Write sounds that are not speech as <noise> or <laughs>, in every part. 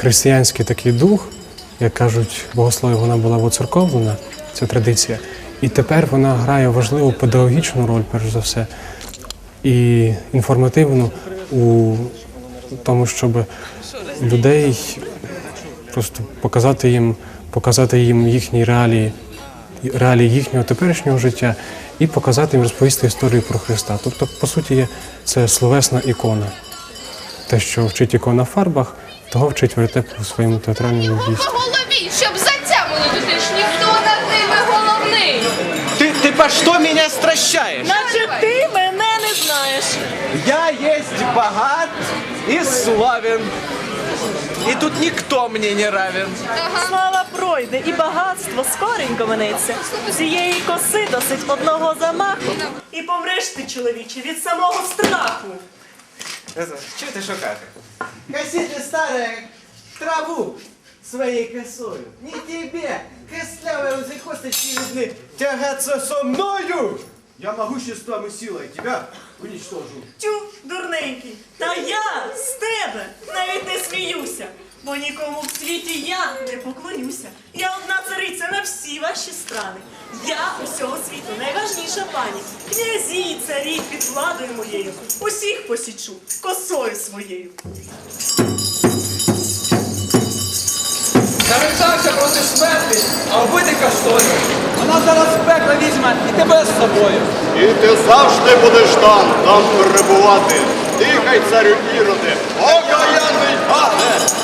християнський такий дух, як кажуть богослови, вона була воцерковлена, ця традиція. І тепер вона грає важливу педагогічну роль, перш за все, і інформативну у тому, щоб людей просто показати їм, показати їм їхні реалії, реалії їхнього теперішнього життя і показати їм розповісти історію про Христа. Тобто, по суті, це словесна ікона. Те, що вчить ікона в фарбах, того вчить вертеп у своєму театральному По дійстві. голові, щоб затямили туди ж ніхто над ними головний. Ты, ты по что меня стращаешь? Наче ти мене не знаєш. Я есть богат и славен. И тут никто мне не равен. Слава пройде і багатство скоренько минеться. Цієї коси досить одного замаху. І помреш ти, чоловіче, від самого страху. Чего ты шукаешь? Косите старая траву своей косою. Не тебе, костлявые уже косточки видны, тягаться со мною. Я могуществом и силой тебя уничтожу. Тю, дурненький, та я з тебе навіть не сміюся. Бо нікому в світі я не поклонюся. Я одна цариця на всі ваші страни. Я усього світу найважніша пані. Князі і царі під владою моєю. Усіх посічу косою своєю. Завертався проти смерті, а вбити каштою. Вона зараз в пекло візьме і тебе з собою. І ти завжди будеш там, там перебувати. Дихай, царю Іроде, окаянний пане!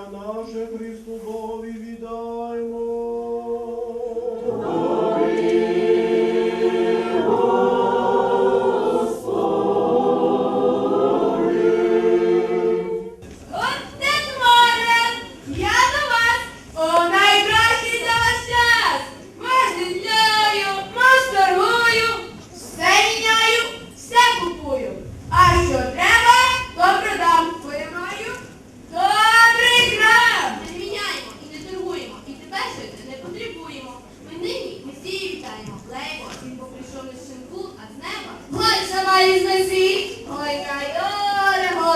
naše Hristu Bovi vida.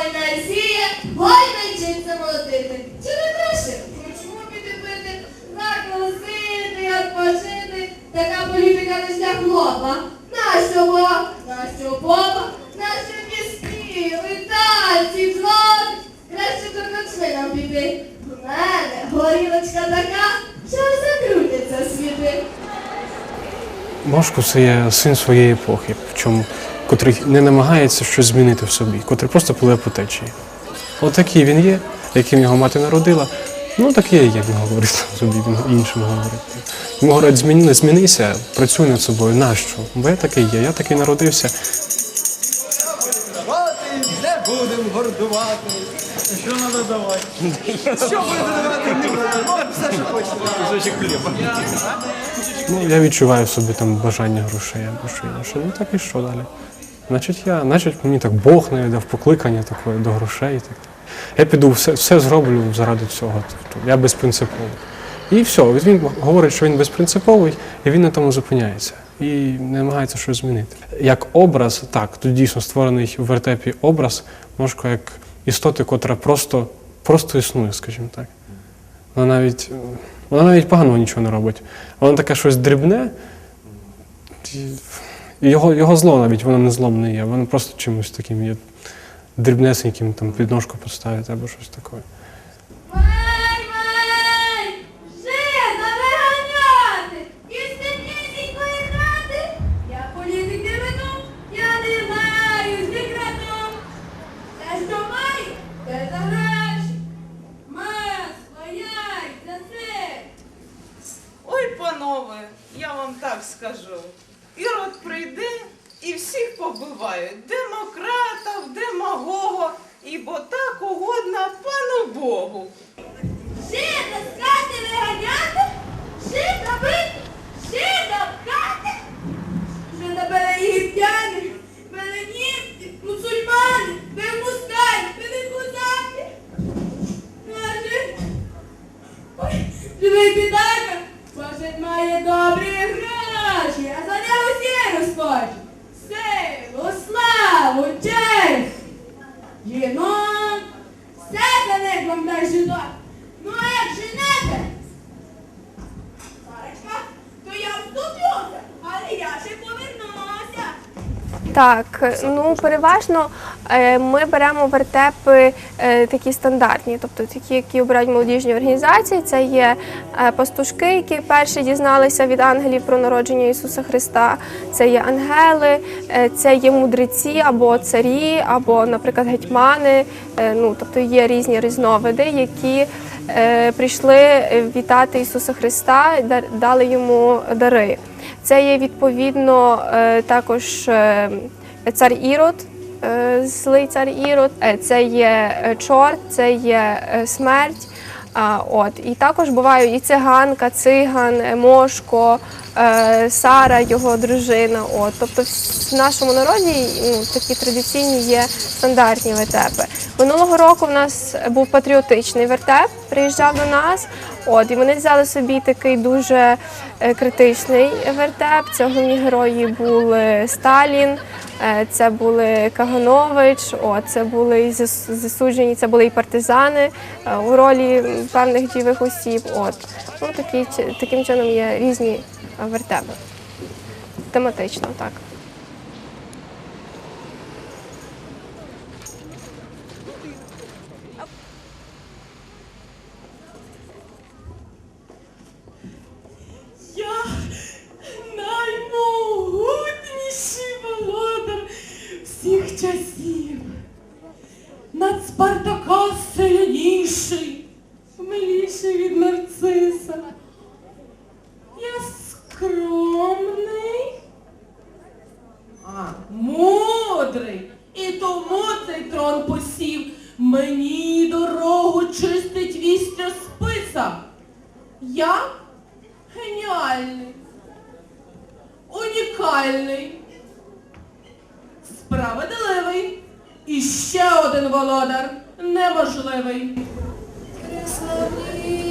Оре, гой най сіє, гой най чинце молотити. Чи не краще? Чому піти пити, закусити, відпочити? Така політика не шлях хлопа. Нащо Бог? Нащо попа? Нащо пісні, витальці, злоти? Краще до ночлина піти. У мене горілочка така, що закрутяться світи. Мошко це є син своєї епохи, причому котрий не намагається щось змінити в собі, котрий просто пливе по течії. Отакий він є, яким його мати народила. Ну такий є, він говорить <laughs> собі, він іншим говорить. Йому говорять, зміни, змінися, працюй над собою. Нащо? Бо я такий є, я такий народився. Не будем гордувати. Що треба давати? Що будете давати? Ну, все, що хочете. Ну, я відчуваю в собі там бажання грошей або що інше. Ну так і що далі? Значить, я, значить, мені так Бог навіть дав покликання такої до грошей. Так. Я піду, все, все зроблю заради цього. Тобто я безпринциповий. І все, він говорить, що він безпринциповий, і він на тому зупиняється. І намагається щось змінити. Як образ, так, тут дійсно створений в вертепі образ, можна як істоти, котра просто, просто існує, скажімо так. Вона навіть, вона навіть поганого нічого не робить. Вона таке щось дрібне, і його, його зло навіть воно не злом не є, воно просто чимось таким є дрібнесеньким, там підножку поставити або щось таке. Так, ну переважно е, ми беремо вертепи е, такі стандартні, тобто такі, які обирають молодіжні організації. Це є е, пастушки, які перші дізналися від ангелів про народження Ісуса Христа. Це є ангели, це є мудреці або царі, або, наприклад, гетьмани. Ну, тобто є різні різновиди, які прийшли вітати Ісуса Христа, дали йому дари. Це є відповідно е, також е, цар Ірод, е, злий цар Ірод, це є чорт, це є смерть. От. І також бувають і циганка, циган, мошко, Сара, його дружина. От. Тобто в нашому народі ну, такі традиційні є стандартні вертепи. Минулого року в нас був патріотичний вертеп, приїжджав до нас. От, і вони взяли собі такий дуже е, критичний вертеп. Це головні герої були Сталін, е, це були Каганович, от, це були і засуджені, це були і партизани е, у ролі певних дієвих осіб. От. Ну, такі, таким чином є різні е, вертепи. Тематично, так. Я наймогутніший володар всіх часів. Над Спартака сильніший, миліший від нарциса. Я скромний, а мудрий. І тому цей трон посів. Мені дорогу чистить вістя списа. Я геніальний, унікальний, справедливий і ще один володар неможливий. Приславні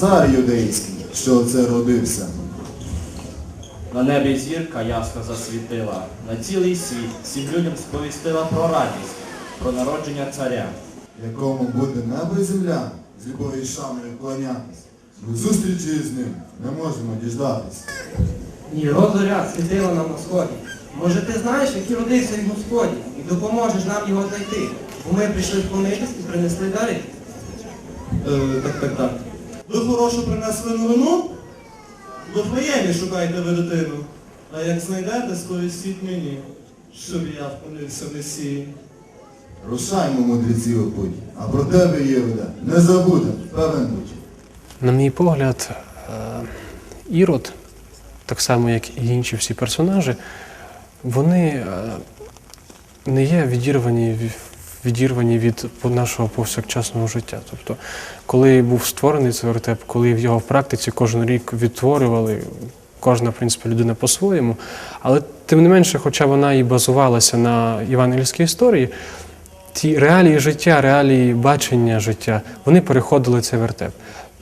цар юдейський, що оце родився? На небі зірка ясно засвітила, на цілий світ всім людям сповістила про радість, про народження царя. Якому буде небо і земля, з любов'ю і шаною вклонятись. Ми зустрічі з ним не можемо діждатись. Ні, розоря світила нам на сході. Може ти знаєш, який родився в Господі, і допоможеш нам його знайти. Бо ми прийшли вклонитись і принесли дари. Е, так, так, так. Ви хорошу принесли новину? В Вифлеємі шукайте ви дитину. А як знайдете, сповістіть мені, щоб я вклонився Месії. Рушаймо, мудреці у путь, а про тебе, Євда, не забудем, певен будь. На мій погляд, е, Ірод, так само як і інші всі персонажі, вони е, не є відірвані, ві- відірвані від нашого повсякчасного життя. Тобто, коли був створений цей вертеп, коли в його практиці кожен рік відтворювали, кожна, в принципі, людина по-своєму, але тим не менше, хоча вона і базувалася на євангельській історії, ті реалії життя, реалії бачення життя, вони переходили цей вертеп.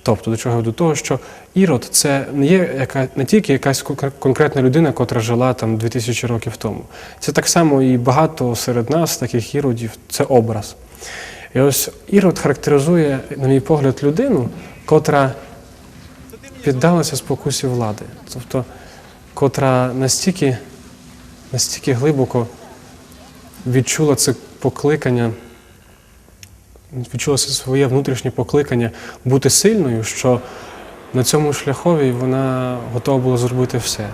Тобто, до чого? До того, що Ірод це не є яка не тільки якась конкретна людина, котра жила там 2000 років тому. Це так само і багато серед нас, таких іродів, це образ. І ось Ірод характеризує, на мій погляд, людину, котра піддалася спокусі влади. Тобто, котра настільки, настільки глибоко відчула це покликання, відчула своє внутрішнє покликання бути сильною, що на цьому шляхові вона готова була зробити все.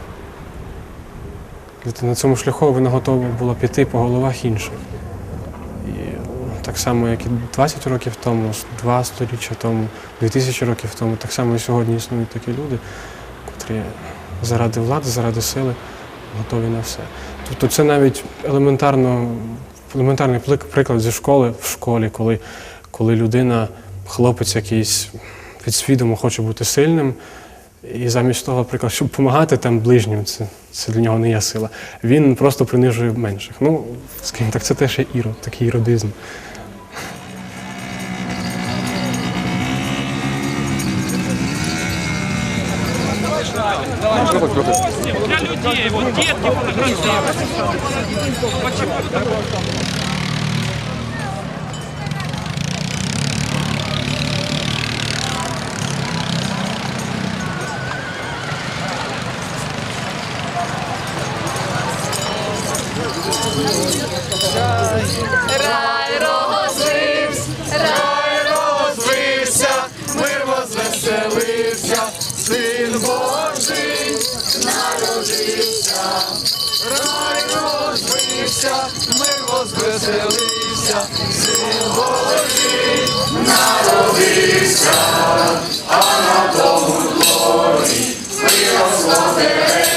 Тобто На цьому шляхові вона готова була піти по головах інших. І так само, як і 20 років тому, два сторіччя тому, 2000 років тому, так само і сьогодні існують такі люди, котрі заради влади, заради сили готові на все. Тобто це навіть елементарно, елементарний приклад зі школи в школі, коли, коли людина, хлопець якийсь підсвідомо хоче бути сильним, і замість того, наприклад, щоб допомагати там ближнім, це, це для нього не є сила. Він просто принижує менших. Ну, скажімо так, це теж є ірод, такий іродизм. Для людей, вот детки фотографируют. Почему? Розвився, ми возвеселився, син Божий народився, а на тому дворі ми деревце.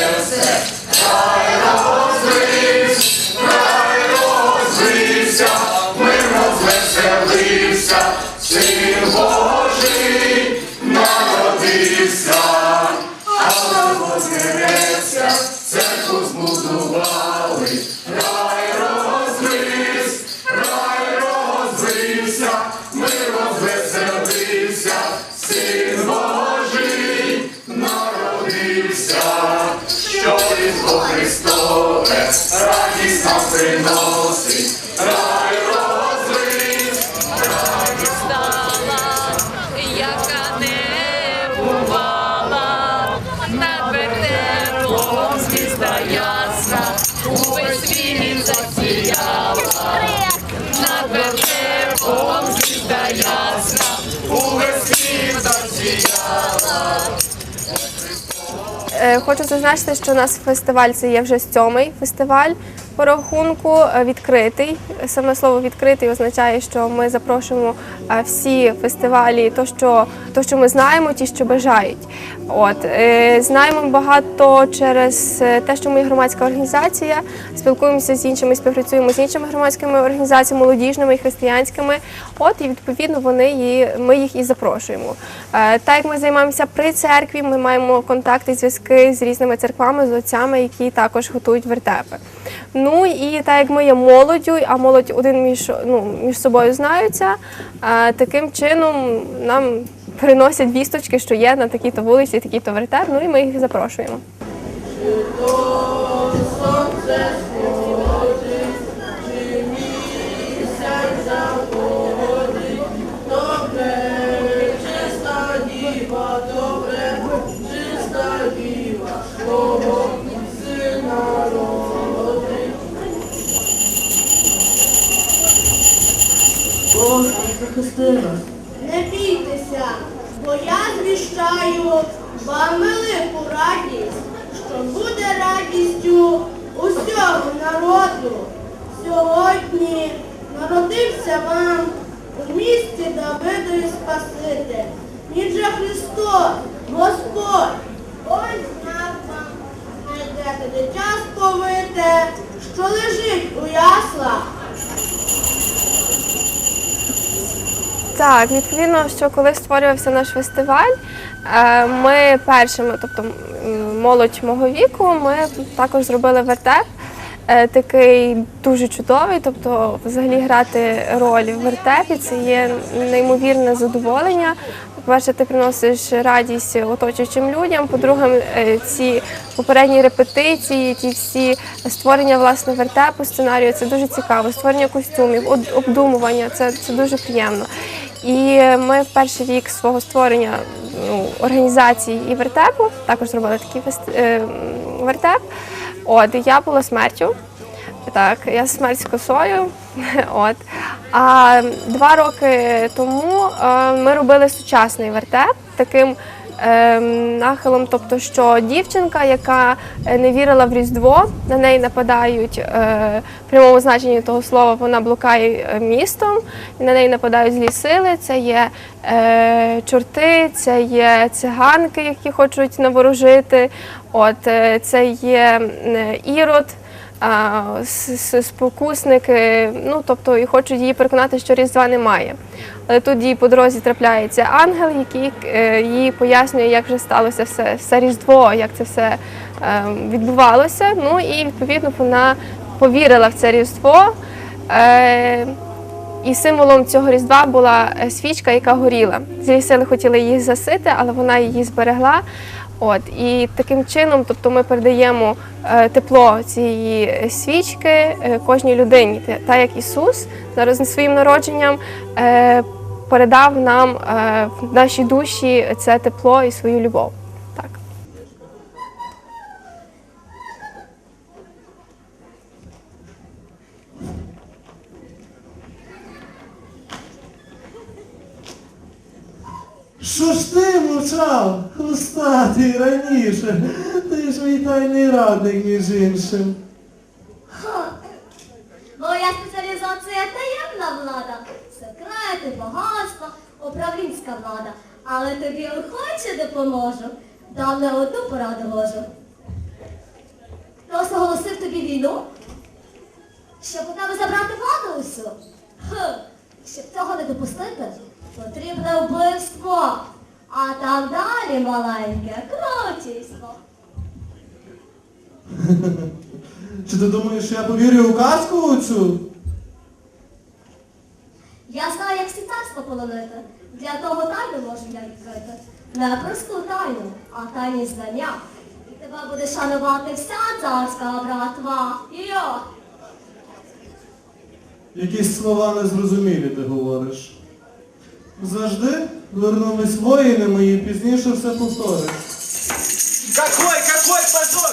Христове радість нам приносить, Хочу зазначити, що у нас фестиваль це є вже сьомий фестиваль по рахунку е, відкритий. Саме слово відкритий означає, що ми запрошуємо е, всі фестивалі, то що, то, що ми знаємо, ті, що бажають. От е, знаємо багато через те, що ми громадська організація, спілкуємося з іншими, співпрацюємо з іншими громадськими організаціями, молодіжними і християнськими. От і відповідно вони її, ми їх і запрошуємо. Так як ми займаємося при церкві, ми маємо контакти, зв'язки з різними церквами, з отцями, які також готують вертепи. Ну і так як ми є молоддю, а молодь один між, ну, між собою знаються, е, таким чином нам приносять вісточки, що є на такій-то вулиці, такий-то вертеп, ну і ми їх запрошуємо. Хрестилась. Не бійтеся, бо я звіщаю вам велику радість, що буде радістю усього народу. Сьогодні народився вам у місті Давидові Спаситель. Він же Христос, Господь. Ось знак вам, знайдете дитя сповите, що лежить у яслах. Так, відповідно, що коли створювався наш фестиваль, е, ми першими, тобто молодь мого віку, ми також зробили вертеп. е, Такий дуже чудовий, тобто взагалі грати роль в вертепі це є неймовірне задоволення. По-перше, ти приносиш радість оточуючим людям. По-друге, е, ці попередні репетиції, ті всі створення власне вертепу, сценарію це дуже цікаво. Створення костюмів, обдумування це, це дуже приємно. І ми в перший рік свого створення ну, організації і вертепу також зробили такий фест- е, вертеп. От я була смертю. Так, я смерть з косою. <laughs> От. А два роки тому е, ми робили сучасний вертеп таким нахилом, тобто, що дівчинка, яка е, не вірила в Різдво, на неї нападають е, в прямому значенні того слова, вона блукає е, містом, і на неї нападають злі сили. Це є чорти, це є циганки, які хочуть наворожити. От, це є ірод спокусники, ну тобто і хочуть її переконати, що Різдва немає. Але тут їй по дорозі трапляється ангел, який е, їй пояснює, як вже сталося все, все Різдво, як це все е, відбувалося. Ну і відповідно вона повірила в це Різдво. Е, і символом цього різдва була свічка, яка горіла. Злі сили хотіли її засити, але вона її зберегла. От і таким чином, тобто, ми передаємо е, тепло цієї свічки е, кожній людині, Та- так як Ісус зараз своїм народженням е, передав нам в наші душі це тепло і свою любов. Так. Що ж ти мовчав? Хвостатий раніше. Ти ж мій тайний радник, між іншим. Ха! Моя спеціалізація таємна влада, секрети, багатство, управлінська влада. Але тобі охоче допоможу. Дам не одну пораду можу. Хтось оголосив тобі війну? Щоб у тебе забрати владу усю? Хм, щоб цього не допустити, потрібне вбивство. А там далі маленьке кротійство. <laughs> Чи ти думаєш, що я повірю у казку цю? Я знаю, як всі царство полонити. Для того тайну можу я відкрити. Не просту тайну, а тайні знання. І тебе буде шанувати вся царська братва. Йо! Якісь слова незрозумілі ти говориш. Завжди вернулись воїни мої, пізніше все повториш. Какой, какой позор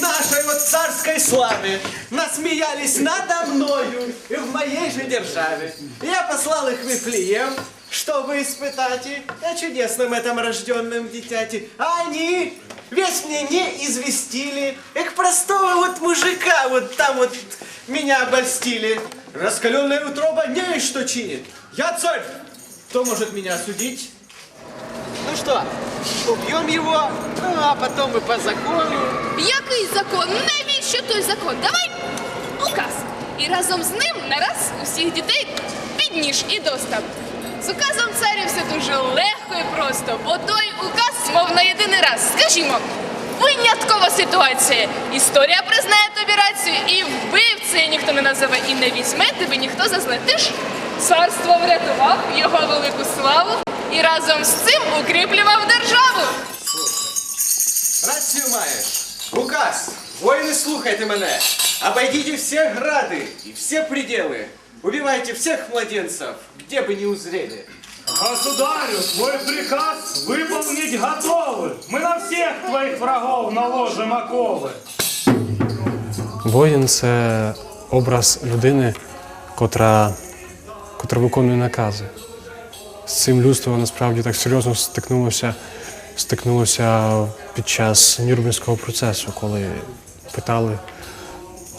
нашей вот царской славе! Насмеялись надо мною и в моей же державе. Я послал их в Вифлеем, чтобы испытать и о чудесном этом рожденном дитяти. А они весь мне не известили. Их простого вот мужика вот там вот меня обольстили. Раскаленная утроба не что чинит. Я царь. Кто может меня осудить? Ну что, убьем его, ну а потом и по закону. Який закон? Навіщо той закон? Давай указ. І разом з ним нараз усіх дітей під ніж і достав. З указом царю все дуже легко і просто, бо той указ, мов на єдиний раз. Скажімо, виняткова ситуація. Історія признає тобі рацію, і вбивцею ніхто не назове, і не візьме тебе ніхто за зле. Ти ж царство врятував, його велику славу, і разом з цим укріплював державу. Рацію маєш. Указ. Воїни, слухайте мене. Обойдите все грады и все пределы. Убивайте всех младенцев, где бы не узрели. Государю, твой приказ выполнить готовы. Мы на всех твоих врагов наложим оковы. Воїн це образ людини, котра, котра виконує накази. з цим людство насправді так серйозно стикнулося, стикнулося під час Нюрнберзького процесу, коли питали,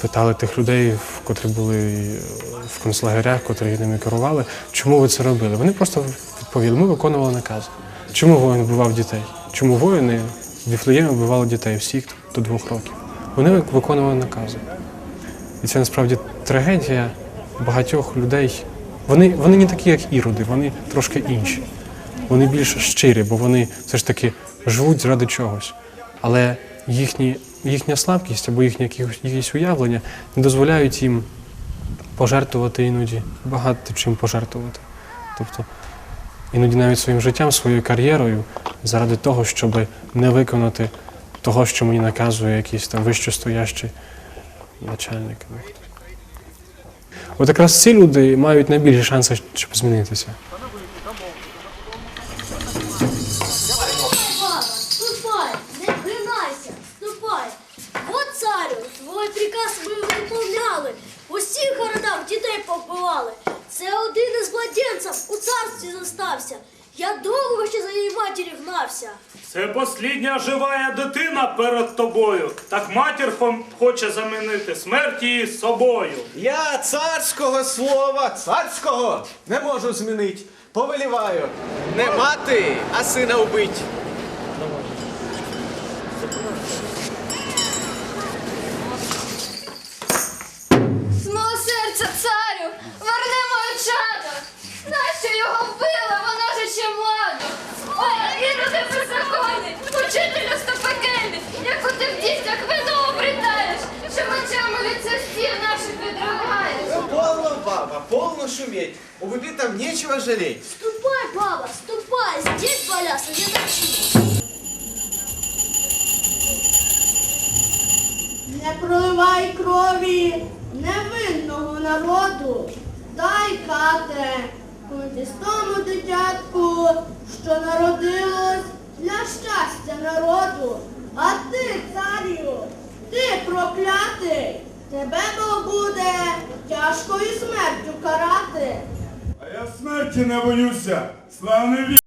питали тих людей, котрі були в концлагерях, котрі ними керували, чому ви це робили? Вони просто відповіли, ми виконували наказ. Чому воїн вбивав дітей? Чому воїни в Віфлеємі вбивали дітей всіх до двох років? Вони виконували накази. І це насправді трагедія багатьох людей. Вони, вони не такі, як іроди, вони трошки інші. Вони більш щирі, бо вони все ж таки живуть заради чогось. Але їхні, їхня слабкість або їхні якісь, уявлення не дозволяють їм пожертвувати іноді, багато чим пожертвувати. Тобто іноді навіть своїм життям, своєю кар'єрою, заради того, щоб не виконати того, що мені наказує якийсь там вищостоящий начальник. От якраз ці люди мають найбільші шанси, щоб змінитися. У царстві зостався. Я довго ще за її матір'ю гнався. Це послідня жива дитина перед тобою. Так матір хоче замінити смерть її собою. Я царського слова, царського не можу змінити. Повеліваю, не мати, а сина вбить. Шуметь. У там нечего жалеть. Ступай, баба, ступай, здесь валяться не начни. Не проливай крові невинного народу, дай кате, тому дитятку, що народилось для щастя народу. А ти, царю, ти проклятий, тебе Бог буде тяжкою смертю карати. А я смерті не боюся. Славний вік